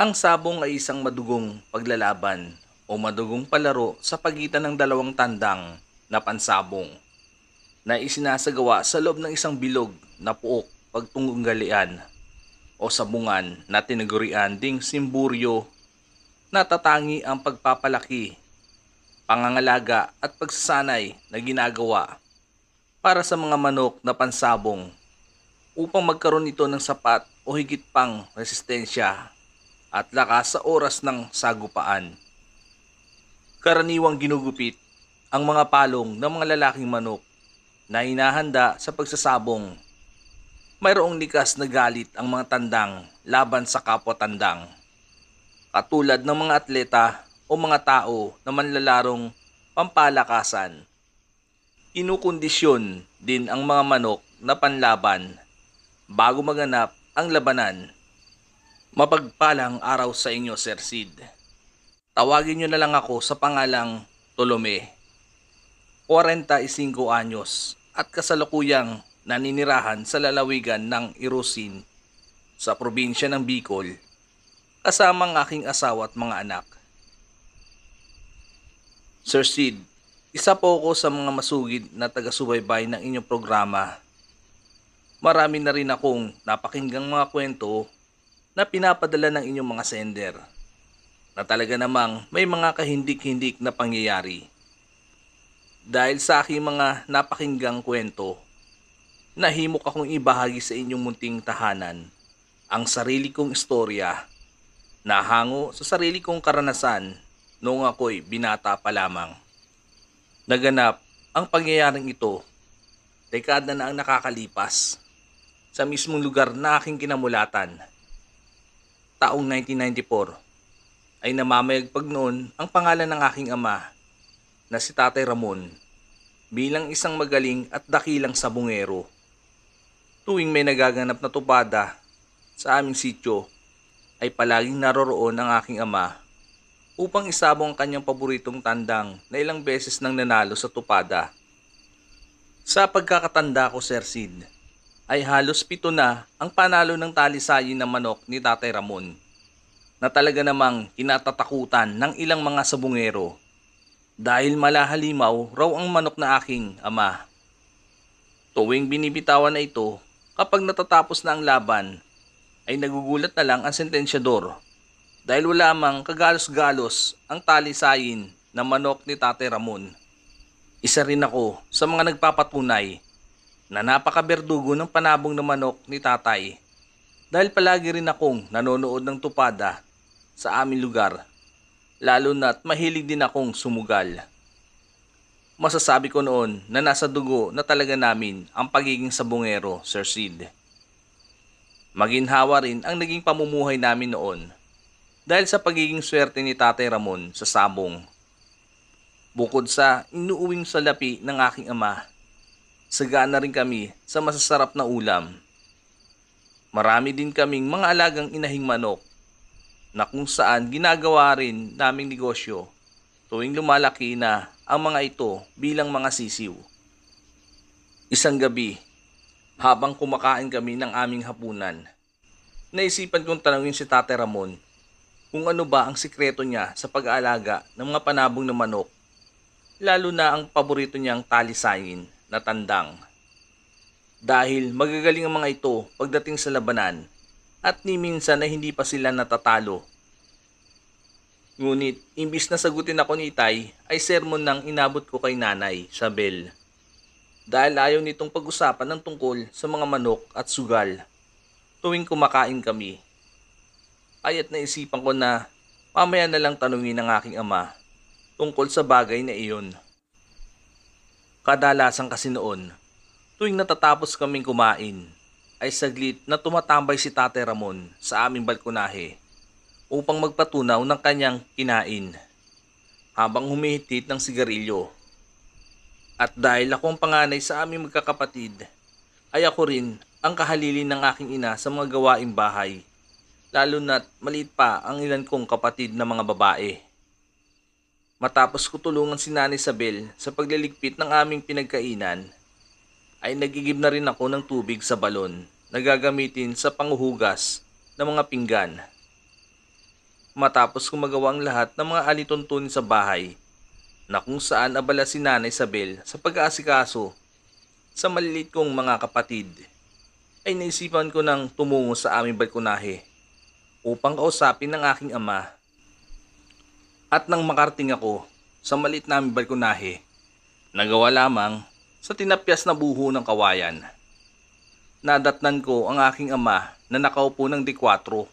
Ang sabong ay isang madugong paglalaban o madugong palaro sa pagitan ng dalawang tandang na pansabong na isinasagawa sa loob ng isang bilog na puok pagtunggalian o sabungan na tinagurian ding simburyo na tatangi ang pagpapalaki, pangangalaga at pagsasanay na ginagawa para sa mga manok na pansabong upang magkaroon ito ng sapat o higit pang resistensya at lakas sa oras ng sagupaan. Karaniwang ginugupit ang mga palong ng mga lalaking manok na hinahanda sa pagsasabong. Mayroong likas na galit ang mga tandang laban sa kapwa-tandang. Katulad ng mga atleta o mga tao na manlalarong pampalakasan. Inukondisyon din ang mga manok na panlaban bago maganap ang labanan. Mapagpalang araw sa inyo, Sir Sid. Tawagin niyo na lang ako sa pangalang Tolome. 45 anyos at kasalukuyang naninirahan sa lalawigan ng Irusin sa probinsya ng Bicol kasama ang aking asawa at mga anak. Sir Sid, isa po ako sa mga masugid na taga-subaybay ng inyong programa. Marami na rin akong napakinggang mga kwento na pinapadala ng inyong mga sender na talaga namang may mga kahindik-hindik na pangyayari. Dahil sa aking mga napakinggang kwento, nahimok akong ibahagi sa inyong munting tahanan ang sarili kong istorya na hango sa sarili kong karanasan noong ako'y binata pa lamang. Naganap ang pangyayaring ito dekada na ang nakakalipas sa mismong lugar na aking kinamulatan taong 1994 ay namamayagpag noon ang pangalan ng aking ama na si Tatay Ramon bilang isang magaling at dakilang sabungero. Tuwing may nagaganap na tupada sa aming sityo ay palaging naroroon ang aking ama upang isabong ang kanyang paboritong tandang na ilang beses nang nanalo sa tupada. Sa pagkakatanda ko, Sir Sid, ay halos pito na ang panalo ng talisayin ng manok ni Tatay Ramon na talaga namang kinatatakutan ng ilang mga sabungero dahil malahalimaw raw ang manok na aking ama. Tuwing binibitawan na ito, kapag natatapos na ang laban, ay nagugulat na lang ang sentensyador dahil wala mang kagalos-galos ang talisayin ng manok ni Tate Ramon. Isa rin ako sa mga nagpapatunay na napakaberdugo ng panabong ng manok ni tatay. Dahil palagi rin akong nanonood ng tupada sa aming lugar, lalo na't mahilig din akong sumugal. Masasabi ko noon na nasa dugo na talaga namin ang pagiging sabungero, Sir Sid. Maginhawa rin ang naging pamumuhay namin noon dahil sa pagiging swerte ni Tatay Ramon sa sabong. Bukod sa inuuwing salapi ng aking ama, sagana rin kami sa masasarap na ulam. Marami din kaming mga alagang inahing manok na kung saan ginagawa rin naming negosyo tuwing lumalaki na ang mga ito bilang mga sisiw. Isang gabi, habang kumakain kami ng aming hapunan, naisipan kong tanungin si Tate Ramon kung ano ba ang sikreto niya sa pag-aalaga ng mga panabong na manok, lalo na ang paborito niyang talisayin na tandang. Dahil magagaling ang mga ito pagdating sa labanan at ni minsan na hindi pa sila natatalo. Ngunit, imbis na sagutin ako ni Itay, ay sermon ng inabot ko kay nanay, Sabel. Dahil ayaw nitong pag-usapan ng tungkol sa mga manok at sugal tuwing kumakain kami. Ayat naisipan ko na mamaya na lang tanungin ng aking ama tungkol sa bagay na iyon. Kadalasan kasi noon, tuwing natatapos kaming kumain, ay saglit na tumatambay si Tate Ramon sa aming balkonahe upang magpatunaw ng kanyang kinain habang humihitit ng sigarilyo. At dahil ako ang panganay sa aming magkakapatid, ay ako rin ang kahalili ng aking ina sa mga gawaing bahay. lalo na't maliit pa ang ilan kong kapatid na mga babae. Matapos ko tulungan si Nanay Isabel sa pagliligpit ng aming pinagkainan, ay nagigib na rin ako ng tubig sa balon na gagamitin sa panguhugas ng mga pinggan. Matapos ko magawa ang lahat ng mga alituntunin sa bahay, na kung saan abala si Nanay Isabel sa pag-aasikaso sa maliliit kong mga kapatid, ay naisipan ko nang tumungo sa aming balkonahe upang kausapin ng aking ama. At nang makarting ako sa maliit naming balkonahe, nagawa lamang sa tinapyas na buho ng kawayan. Nadatnan ko ang aking ama na nakaupo ng D4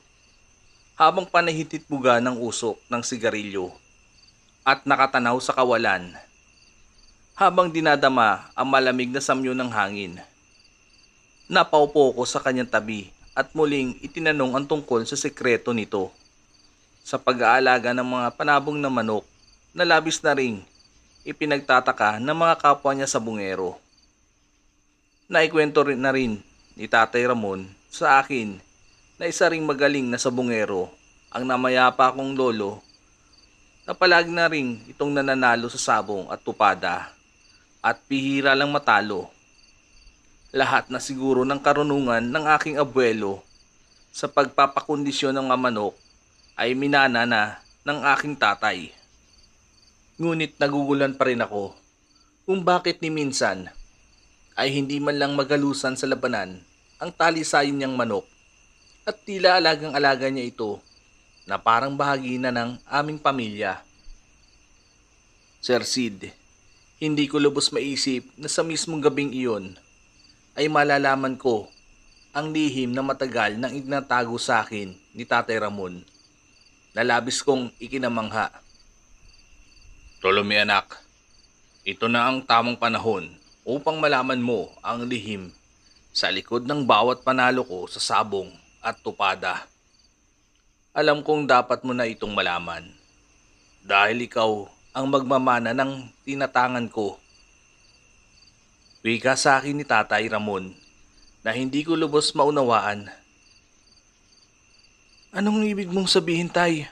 habang panahititbuga ng usok ng sigarilyo at nakatanaw sa kawalan habang dinadama ang malamig na samyo ng hangin. Napaupo ko sa kanyang tabi at muling itinanong ang tungkol sa sekreto nito sa pag-aalaga ng mga panabong na manok na labis na ring ipinagtataka ng mga kapwa niya sa bungero. Naikwento rin na rin ni Tatay Ramon sa akin na isa ring magaling na sabungero ang namayapa kong lolo na palagi na ring itong nananalo sa sabong at tupada at pihira lang matalo. Lahat na siguro ng karunungan ng aking abuelo sa pagpapakondisyon ng mga manok ay minana na ng aking tatay. Ngunit nagugulan pa rin ako kung bakit ni minsan ay hindi man lang magalusan sa labanan ang talisayin niyang manok at tila alagang-alaga niya ito na parang bahagi na ng aming pamilya. Sir Sid, hindi ko lubos maisip na sa mismong gabing iyon ay malalaman ko ang lihim na matagal nang itinatago sa akin ni Tatay Ramon na labis kong ikinamangha. Tolomi anak, ito na ang tamang panahon upang malaman mo ang lihim sa likod ng bawat panalo ko sa sabong at tupada. Alam kong dapat mo na itong malaman dahil ikaw ang magmamana ng tinatangan ko. Wika sa akin ni Tatay Ramon na hindi ko lubos maunawaan Anong ibig mong sabihin, Tay?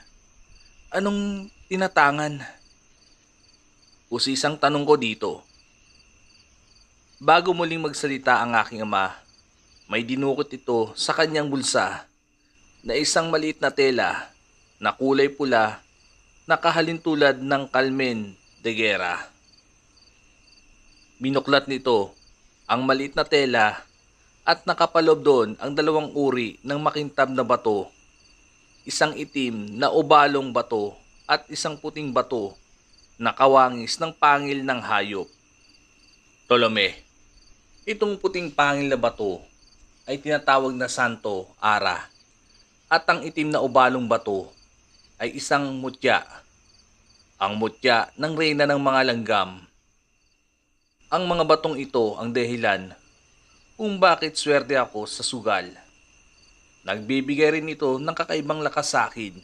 Anong tinatangan? Usisang tanong ko dito. Bago muling magsalita ang aking ama, may dinukot ito sa kanyang bulsa na isang maliit na tela na kulay pula na kahalintulad ng kalmen de gera. Binuklat nito ang maliit na tela at nakapalob doon ang dalawang uri ng makintab na bato isang itim na obalong bato at isang puting bato na kawangis ng pangil ng hayop. Tolome, itong puting pangil na bato ay tinatawag na Santo Ara at ang itim na obalong bato ay isang mutya. Ang mutya ng reyna ng mga langgam. Ang mga batong ito ang dahilan kung bakit swerte ako sa sugal. Nagbibigay rin ito ng kakaibang lakas sa akin.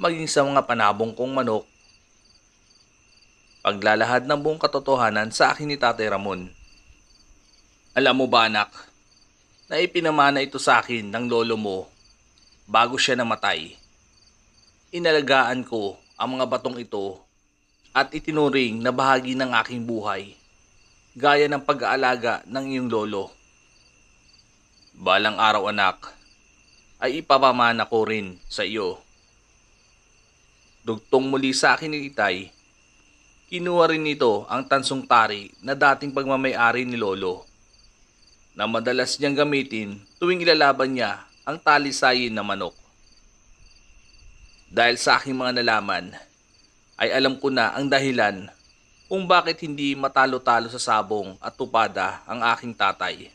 Maging sa mga panabong kong manok. Paglalahad ng buong katotohanan sa akin ni Tatay Ramon. Alam mo ba anak, na ipinamana ito sa akin ng lolo mo bago siya namatay. Inalagaan ko ang mga batong ito at itinuring na bahagi ng aking buhay, gaya ng pag-aalaga ng iyong lolo. Balang araw anak, ay ipapamana ko rin sa iyo. Dugtong muli sa akin ni Itay, kinuha rin nito ang tansong tari na dating pagmamayari ni Lolo na madalas niyang gamitin tuwing ilalaban niya ang talisayin na manok. Dahil sa aking mga nalaman, ay alam ko na ang dahilan kung bakit hindi matalo-talo sa sabong at tupada ang aking tatay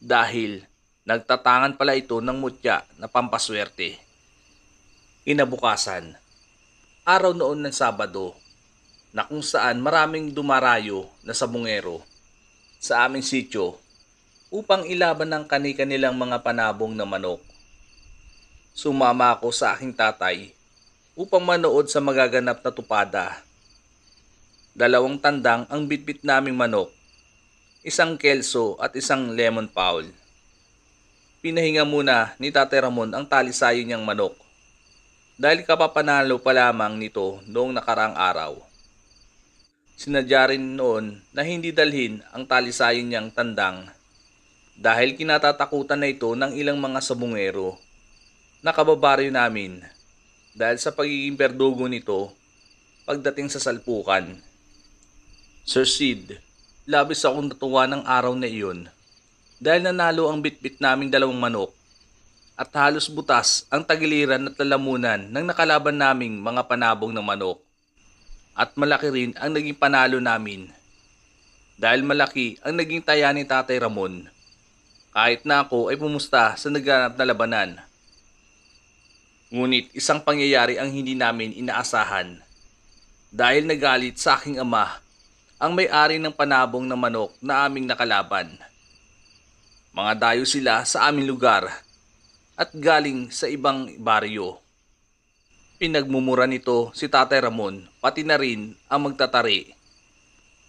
dahil nagtatangan pala ito ng mutya na pampaswerte. Inabukasan, araw noon ng Sabado, na kung saan maraming dumarayo na sabungero sa aming sityo upang ilaban ng kani-kanilang mga panabong na manok. Sumama ako sa aking tatay upang manood sa magaganap na tupada. Dalawang tandang ang bitbit naming manok, isang kelso at isang lemon. Pagkatapos pinahinga muna ni Tate Ramon ang talisayin niyang manok. Dahil kapapanalo pa lamang nito noong nakaraang araw. Sinadya rin noon na hindi dalhin ang talisayin niyang tandang dahil kinatatakutan na ito ng ilang mga sabungero na kababaryo namin dahil sa pagiging berdugo nito pagdating sa salpukan. Sir Sid, labis akong natuwa ng araw na iyon dahil nanalo ang bitbit naming dalawang manok at halos butas ang tagiliran at lalamunan ng nakalaban naming mga panabong ng manok. At malaki rin ang naging panalo namin. Dahil malaki ang naging taya ni Tatay Ramon. Kahit na ako ay pumusta sa naganap na labanan. Ngunit isang pangyayari ang hindi namin inaasahan. Dahil nagalit sa aking ama ang may-ari ng panabong na manok na aming nakalaban. Mga dayo sila sa aming lugar at galing sa ibang baryo. Pinagmumura nito si Tatay Ramon pati na rin ang magtatari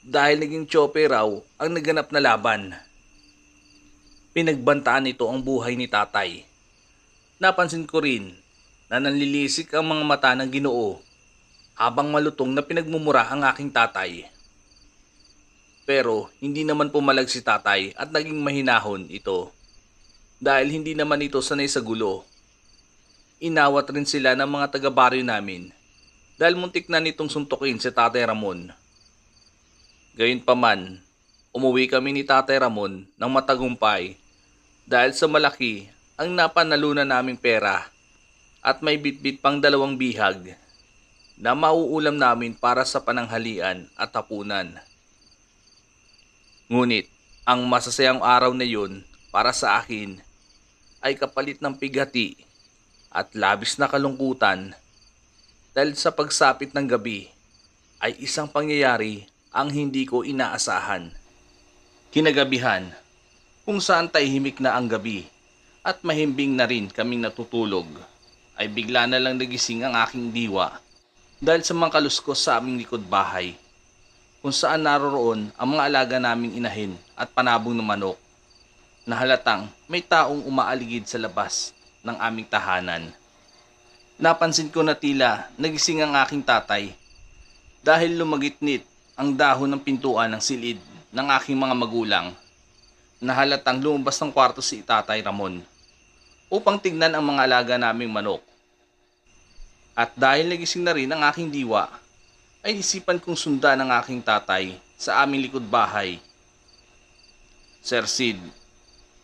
dahil naging tsope raw ang naganap na laban. Pinagbantaan nito ang buhay ni tatay. Napansin ko rin na nanlilisik ang mga mata ng ginoo habang malutong na pinagmumura ang aking tatay. Pero hindi naman pumalag si tatay at naging mahinahon ito. Dahil hindi naman ito sanay sa gulo. Inawat rin sila ng mga taga-baryo namin dahil muntik na nitong suntukin si Tatay Ramon. Gayunpaman, umuwi kami ni Tatay Ramon ng matagumpay dahil sa malaki ang napanalunan naming pera at may bitbit pang dalawang bihag na mauulam namin para sa pananghalian at hapunan. Ngunit ang masasayang araw na yun para sa akin ay kapalit ng pighati at labis na kalungkutan dahil sa pagsapit ng gabi ay isang pangyayari ang hindi ko inaasahan. Kinagabihan, kung saan tahimik na ang gabi at mahimbing na rin kaming natutulog, ay bigla na lang nagising ang aking diwa dahil sa mga kaluskos sa aming likod bahay kung saan naroroon ang mga alaga naming inahin at panabong ng manok na halatang may taong umaaligid sa labas ng aming tahanan. Napansin ko na tila nagising ang aking tatay dahil lumagitnit ang dahon ng pintuan ng silid ng aking mga magulang na halatang lumabas ng kwarto si tatay Ramon upang tignan ang mga alaga naming manok. At dahil nagising na rin ang aking diwa, ay isipan kong sundan ng aking tatay sa aming likod bahay. Sir Sid,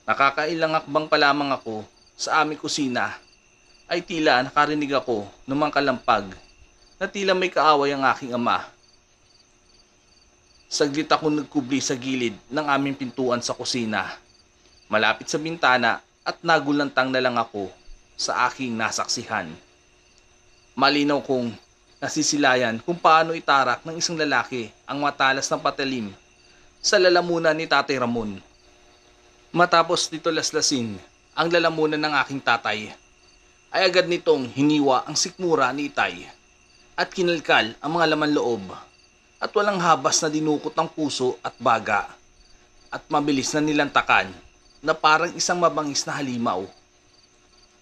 nakakailang akbang pa lamang ako sa aming kusina ay tila nakarinig ako ng mga kalampag na tila may kaaway ang aking ama. Saglit ako nagkubli sa gilid ng aming pintuan sa kusina. Malapit sa bintana at nagulantang na lang ako sa aking nasaksihan. Malinaw kong nasisilayan kung paano itarak ng isang lalaki ang matalas ng patalim sa lalamunan ni Tatay Ramon. Matapos nito laslasin ang lalamunan ng aking tatay, ay agad nitong hiniwa ang sikmura ni Itay at kinalkal ang mga laman loob at walang habas na dinukot ng puso at baga at mabilis na nilantakan na parang isang mabangis na halimaw.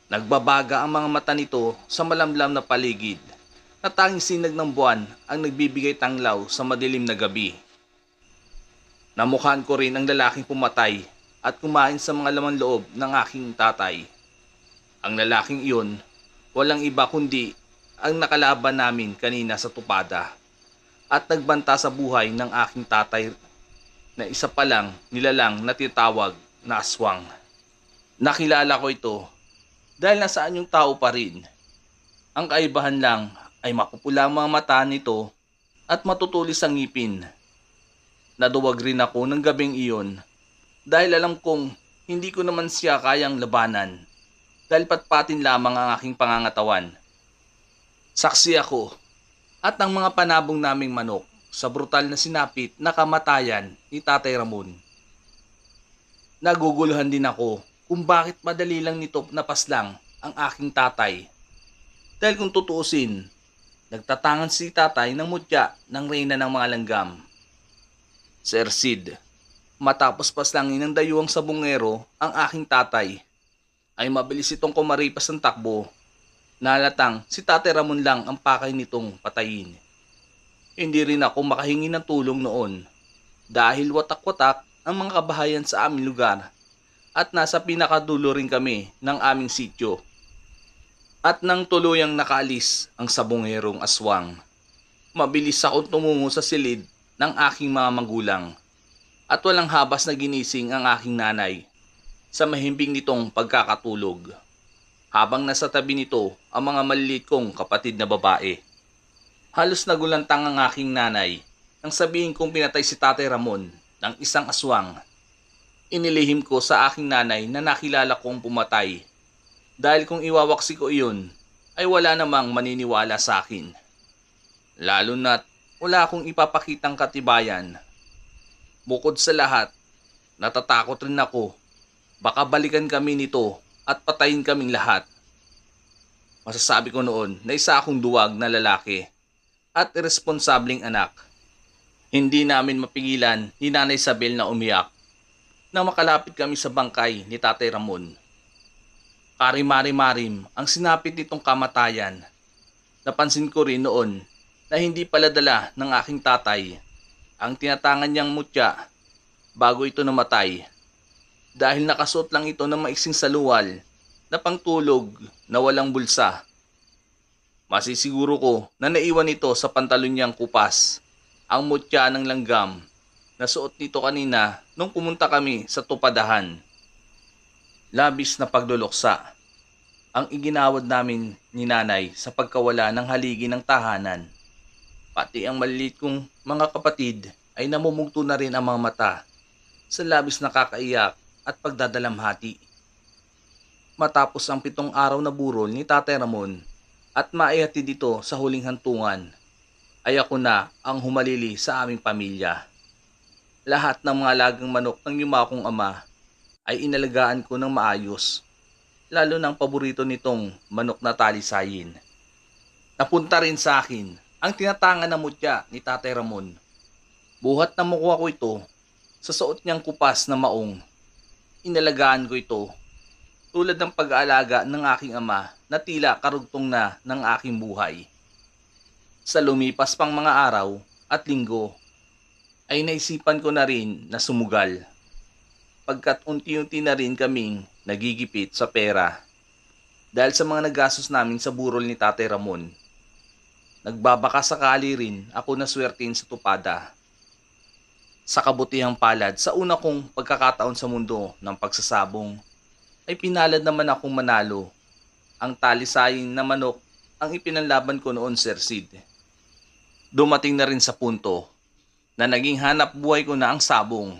Nagbabaga ang mga mata nito sa malamlam na paligid na tanging sinag ng buwan ang nagbibigay tanglaw sa madilim na gabi. Namukhaan ko rin ang lalaking pumatay at kumain sa mga laman loob ng aking tatay. Ang lalaking iyon, walang iba kundi ang nakalaban namin kanina sa tupada at nagbanta sa buhay ng aking tatay na isa pa lang nilalang na titawag na aswang. Nakilala ko ito dahil nasaan yung tao pa rin. Ang kaibahan lang ay mapupula ang mga mata nito at matutulis ang ngipin. Naduwag rin ako ng gabing iyon dahil alam kong hindi ko naman siya kayang labanan dahil patpatin lamang ang aking pangangatawan. Saksi ako at ang mga panabong naming manok sa brutal na sinapit na kamatayan ni Tatay Ramon. Naguguluhan din ako kung bakit madali lang nito napaslang ang aking tatay. Dahil kung tutuusin, nagtatangan si tatay ng mutya ng reyna ng mga langgam. Sir Sid, matapos paslangin ng dayuang sabungero ang aking tatay, ay mabilis itong kumaripas ng takbo. Nalatang si Tate Ramon lang ang pakay nitong patayin. Hindi rin ako makahingi ng tulong noon dahil watak-watak ang mga kabahayan sa aming lugar at nasa pinakadulo rin kami ng aming sityo. At nang tuluyang nakaalis ang sabongerong aswang, mabilis akong tumungo sa silid ng aking mga magulang at walang habas na ginising ang aking nanay sa mahimbing nitong pagkakatulog. Habang nasa tabi nito ang mga maliliit kong kapatid na babae. Halos nagulantang ang aking nanay nang sabihin kong pinatay si Tatay Ramon ng isang aswang. Inilihim ko sa aking nanay na nakilala kong pumatay. Dahil kung iwawaksi ko iyon, ay wala namang maniniwala sa akin. Lalo na't wala akong ipapakitang katibayan. Bukod sa lahat, natatakot rin ako. Baka balikan kami nito at patayin kaming lahat. Masasabi ko noon na isa akong duwag na lalaki at irresponsableng anak. Hindi namin mapigilan ni Nanay Isabel na umiyak na makalapit kami sa bangkay ni Tatay Ramon. Karimari-marim ang sinapit nitong kamatayan. Napansin ko rin noon na hindi pala dala ng aking tatay ang tinatangan niyang mutya bago ito namatay dahil nakasuot lang ito ng maiksing saluwal na pangtulog na walang bulsa. Masisiguro ko na naiwan ito sa pantalon niyang kupas ang mutya ng langgam na suot nito kanina nung pumunta kami sa tupadahan. Labis na pagduloksa ang iginawad namin ni nanay sa pagkawala ng haligi ng tahanan. Pati ang maliliit kong mga kapatid ay namumugto na rin ang mga mata sa labis na kakaiyak at pagdadalamhati. Matapos ang pitong araw na burol ni Tatay Ramon at maihatid dito sa huling hantungan, ay ako na ang humalili sa aming pamilya. Lahat ng mga lagang manok ng yumakong ama ay inalagaan ko ng maayos, lalo ng paborito nitong manok na talisayin. Napunta rin sa akin ang tinatangan na mutya ni Tatay Ramon. Buhat na mukha ko ito sa suot niyang kupas na maong. Inalagaan ko ito tulad ng pag-aalaga ng aking ama na tila karugtong na ng aking buhay. Sa lumipas pang mga araw at linggo, ay naisipan ko na rin na sumugal. Pagkat unti-unti na rin kaming nagigipit sa pera. Dahil sa mga nagastos namin sa burol ni Tate Ramon. Nagbabaka sakali rin ako na swertin sa tupada. Sa kabutihang palad sa una kong pagkakataon sa mundo ng pagsasabong, ay pinalad naman akong manalo. Ang talisayin na manok ang ipinanlaban ko noon, Sir Sid. Dumating na rin sa punto na naging hanap buhay ko na ang sabong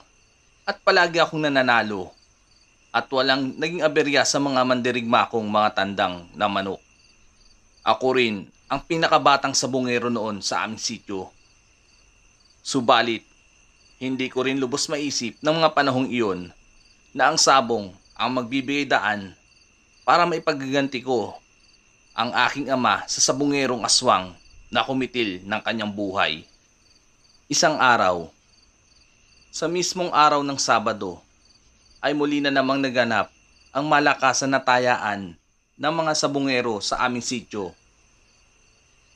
at palagi akong nananalo at walang naging aberya sa mga mandirigma kong mga tandang na manok. Ako rin ang pinakabatang sabongero noon sa aming sityo. Subalit, hindi ko rin lubos maisip ng mga panahong iyon na ang sabong ang magbibigay daan para maipagaganti ko ang aking ama sa sabongerong aswang na kumitil ng kanyang buhay. Isang araw, sa mismong araw ng Sabado, ay muli na namang naganap ang malakasan na tayaan ng mga sabongero sa aming sityo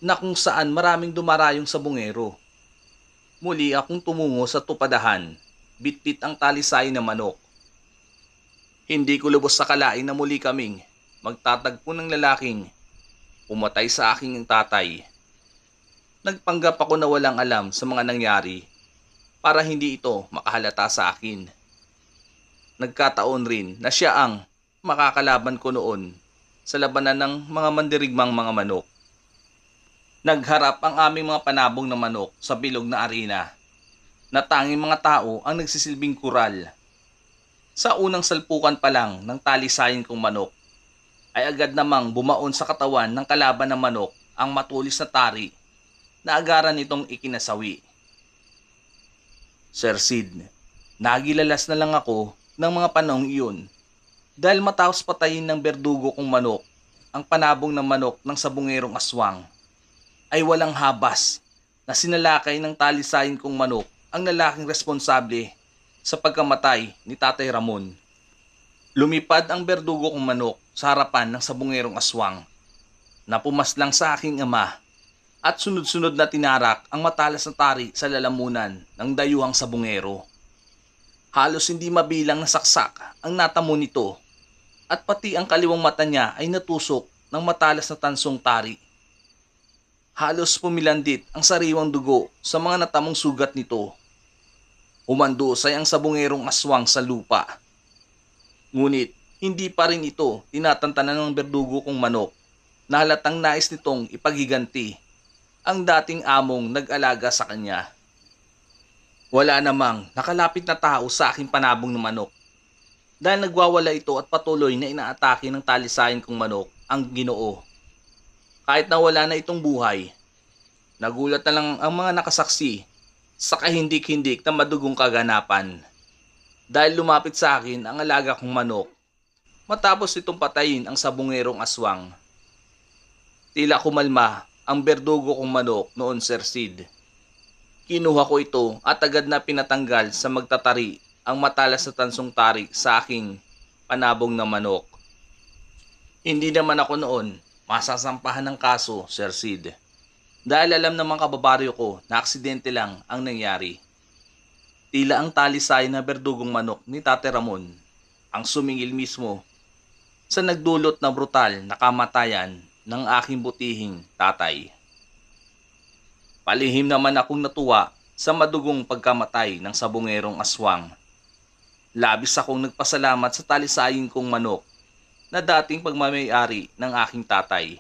na kung saan maraming dumarayong sabongero. Muli akong tumungo sa tupadahan, bitbit ang talisay na manok. Hindi ko lubos sa kalain na muli kaming magtatagpo ng lalaking pumatay sa aking tatay. Nagpanggap ako na walang alam sa mga nangyari para hindi ito makahalata sa akin. Nagkataon rin na siya ang makakalaban ko noon sa labanan ng mga mandirigmang mga manok. Nagharap ang aming mga panabong na manok sa bilog na arena na tanging mga tao ang nagsisilbing kural. Sa unang salpukan pa lang ng talisayin kong manok, ay agad namang bumaon sa katawan ng kalaban ng manok ang matulis na tari na agaran nitong ikinasawi. Sir Sid, nagilalas na lang ako ng mga panahong iyon dahil matapos patayin ng berdugo kong manok ang panabong ng manok ng sabungerong aswang ay walang habas na sinalakay ng talisayin kong manok ang lalaking responsable sa pagkamatay ni Tatay Ramon. Lumipad ang berdugo kong manok sa harapan ng sabungerong aswang na pumaslang sa aking ama at sunod-sunod na tinarak ang matalas na tari sa lalamunan ng dayuhang sabungero. Halos hindi mabilang na saksak ang natamo nito at pati ang kaliwang mata niya ay natusok ng matalas na tansong tari. Halos pumilandit ang sariwang dugo sa mga natamong sugat nito. Umandusay ang sabungerong aswang sa lupa. Ngunit hindi pa rin ito tinatantanan ng berdugo kong manok na halatang nais nitong ipaghiganti ang dating among nag-alaga sa kanya. Wala namang nakalapit na tao sa aking panabong ng manok dahil nagwawala ito at patuloy na inaatake ng talisayin kong manok ang ginoo. Kahit na wala na itong buhay, nagulat na lang ang mga nakasaksi sa kahindik-hindik na madugong kaganapan. Dahil lumapit sa akin ang alaga kong manok matapos itong patayin ang sabungerong aswang. Tila kumalma ang berdugo kong manok noon Sir Sid. Kinuha ko ito at agad na pinatanggal sa magtatari ang matalas na tansong tarik sa aking panabong na manok. Hindi naman ako noon masasampahan ng kaso, Sir Sid. Dahil alam ng mga kababaryo ko na aksidente lang ang nangyari. Tila ang talisay na berdugong manok ni Tate Ramon ang sumingil mismo sa nagdulot na brutal na kamatayan ng aking butihing tatay. Palihim naman akong natuwa sa madugong pagkamatay ng sabungerong aswang. Labis akong nagpasalamat sa talisayin kong manok na dating pagmamayari ng aking tatay.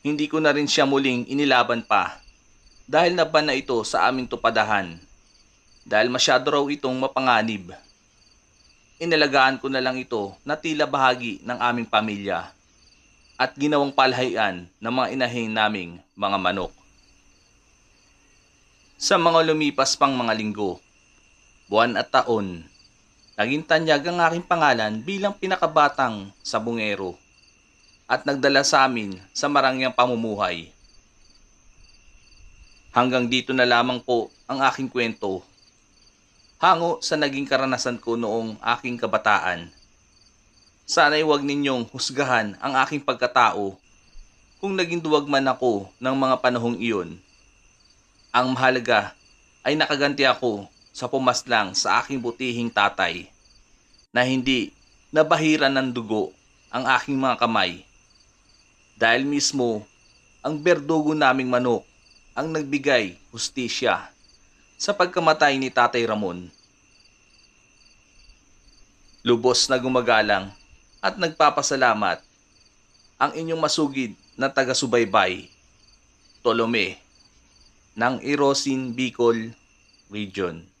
Hindi ko na rin siya muling inilaban pa dahil naban na ito sa aming tupadahan dahil masyado raw itong mapanganib. Inalagaan ko na lang ito na tila bahagi ng aming pamilya at ginawang palhayan ng mga inahin naming mga manok. Sa mga lumipas pang mga linggo, buwan at taon, naging tanyag ang aking pangalan bilang pinakabatang sabungero at nagdala sa amin sa marangyang pamumuhay. Hanggang dito na lamang po ang aking kwento. Hango sa naging karanasan ko noong aking kabataan. Sana'y huwag ninyong husgahan ang aking pagkatao kung naging duwag man ako ng mga panahong iyon. Ang mahalaga ay nakaganti ako sa pumaslang sa aking butihing tatay na hindi nabahiran ng dugo ang aking mga kamay. Dahil mismo ang berdugo naming manok ang nagbigay hustisya sa pagkamatay ni Tatay Ramon. Lubos na gumagalang at nagpapasalamat ang inyong masugid na taga-subaybay, Tolome, ng Irosin Bicol Region.